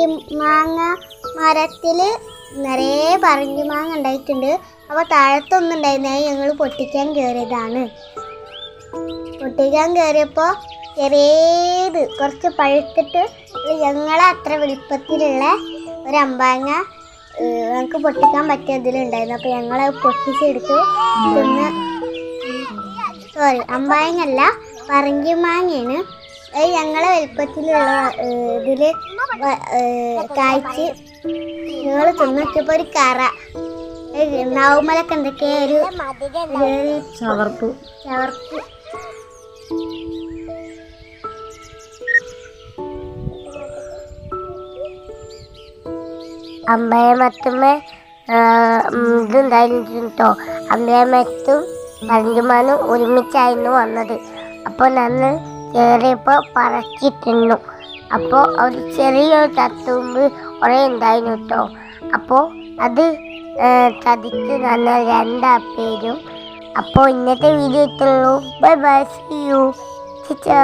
പറങ്കി മാങ്ങ മരത്തിൽ നിറയെ പറങ്കി മാങ്ങ ഉണ്ടായിട്ടുണ്ട്. അപ്പോൾ താഴത്തൊന്നും ഉണ്ടായിരുന്നായി ഞങ്ങൾ പൊട്ടിക്കാൻ കയറിയതാണ് പൊട്ടിക്കാൻ കയറിയപ്പോൾ ചെറിയത് കുറച്ച് പഴുത്തിട്ട് ഞങ്ങളെ അത്ര വലിപ്പത്തിലുള്ള ഒരു അമ്പാങ്ങ ഞങ്ങൾക്ക് പൊട്ടിക്കാൻ പറ്റിയതിലുണ്ടായിരുന്നു അപ്പോൾ ഞങ്ങൾ പൊട്ടിച്ചെടുത്തു. തിന്ന് സോറി അമ്പായങ്ങല്ല പറങ്കി മാങ്ങയാണ്. അത് ഞങ്ങളെ വലുപ്പത്തിലുള്ള ഇതിൽ കായ്ച്ച് ഞങ്ങൾ തിന്നോക്കിയപ്പോ ഒരു കറ. നാവുമലൊക്കെ എന്തൊക്കെയോ ഒരു ചവർപ്പ്. ചവർപ്പ്. ചവർപ്പ് മറ്റുമ്മ ഇതുണ്ടായിരുന്നു കേട്ടോ മറ്റും പരണ്ടുമാനും ഒരുമിച്ചായിരുന്നു വന്നത്. അപ്പോൾ നന്ന് കയറിയപ്പോൾ പറക്കി തിന്നു അപ്പോൾ ഒരു ചെറിയൊരു തത്തുമ്പ് കുറെ ഉണ്ടായിരുന്നു കേട്ടോ അപ്പോൾ അത് ചതിച്ച് തന്ന രണ്ടാ പേരും അപ്പോൾ ഇന്നത്തെ വീഡിയോ ഇട്ടുള്ളൂ ബൈ ബൈ സി യു ചിച്ചാ